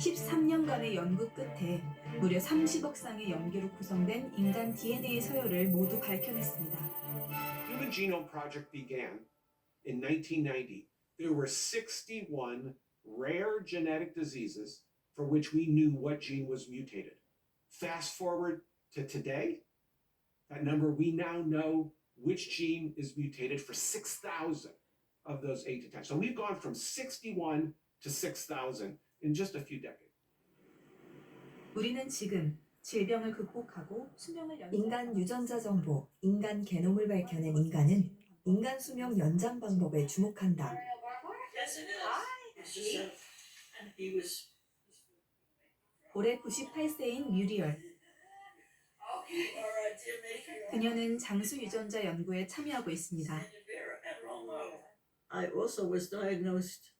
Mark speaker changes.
Speaker 1: 13년간의 연구 끝에 무려 30억 쌍의 염기로 구성된 인간 DNA 서열을 모두 밝혀냈습니다.
Speaker 2: Human Genome Project began in 1990. There were 61 rare genetic diseases for which we knew what gene was mutated. Fast forward to today, that number we now know which gene is mutated for 6,000 of those 8 to 10. So we've gone from 61 to 6,000 In just a few decades.
Speaker 1: 우리는 지금 질병을 극복하고 수명을 연장
Speaker 3: 인간 유전자 정보, 인간 게놈을 밝혀낸 인간은 인간 수명 연장 방법에 주목한다.
Speaker 4: Yes, it is. It's just a, and he was.
Speaker 1: 올해 98세인 뮤리얼.
Speaker 4: Okay, all right, Jimmy.
Speaker 1: 그녀는 장수 유전자 연구에 참여하고 있습니다.
Speaker 4: I also was diagnosed